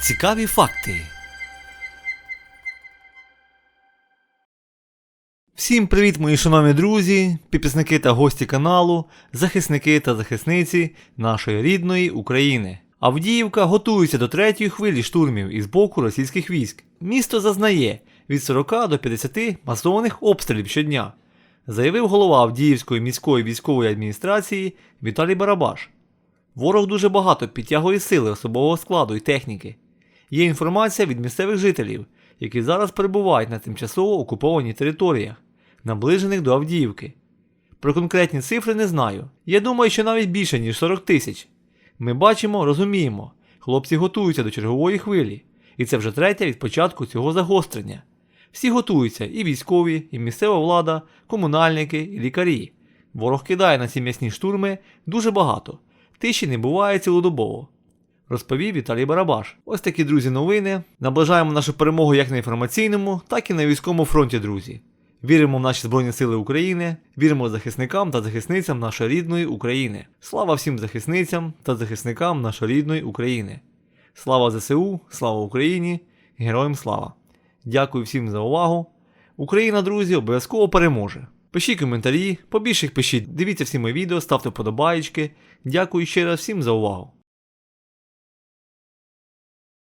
Цікаві факти. Всім привіт, мої шановні друзі, підписники та гості каналу, захисники та захисниці нашої рідної України. Авдіївка готується до третьої хвилі штурмів із боку російських військ. Місто зазнає від 40 до 50 масованих обстрілів щодня, заявив голова Авдіївської міської військової адміністрації Віталій Барабаш. Ворог дуже багато підтягує сили особового складу і техніки. Є інформація від місцевих жителів, які зараз перебувають на тимчасово окупованій територіях, наближених до Авдіївки. Про конкретні цифри не знаю. Я думаю, що навіть більше, ніж 40 тисяч. Ми бачимо, розуміємо, хлопці готуються до чергової хвилі, і це вже третя від початку цього загострення. Всі готуються і військові, і місцева влада, комунальники, і лікарі. Ворог кидає на ці м'ясні штурми дуже багато. Тиші не буває цілодобово. Розповів Віталій Барабаш. Ось такі друзі новини. Наближаємо нашу перемогу як на інформаційному, так і на військовому фронті, друзі. Віримо в наші Збройні Сили України, віримо захисникам та захисницям нашої рідної України. Слава всім захисницям та захисникам нашої рідної України. Слава ЗСУ, слава Україні, героям слава! Дякую всім за увагу. Україна, друзі, обов'язково переможе. Пишіть коментарі, побільше їх пишіть, дивіться всі мої відео, ставте вподобаєчки. Дякую ще раз всім за увагу.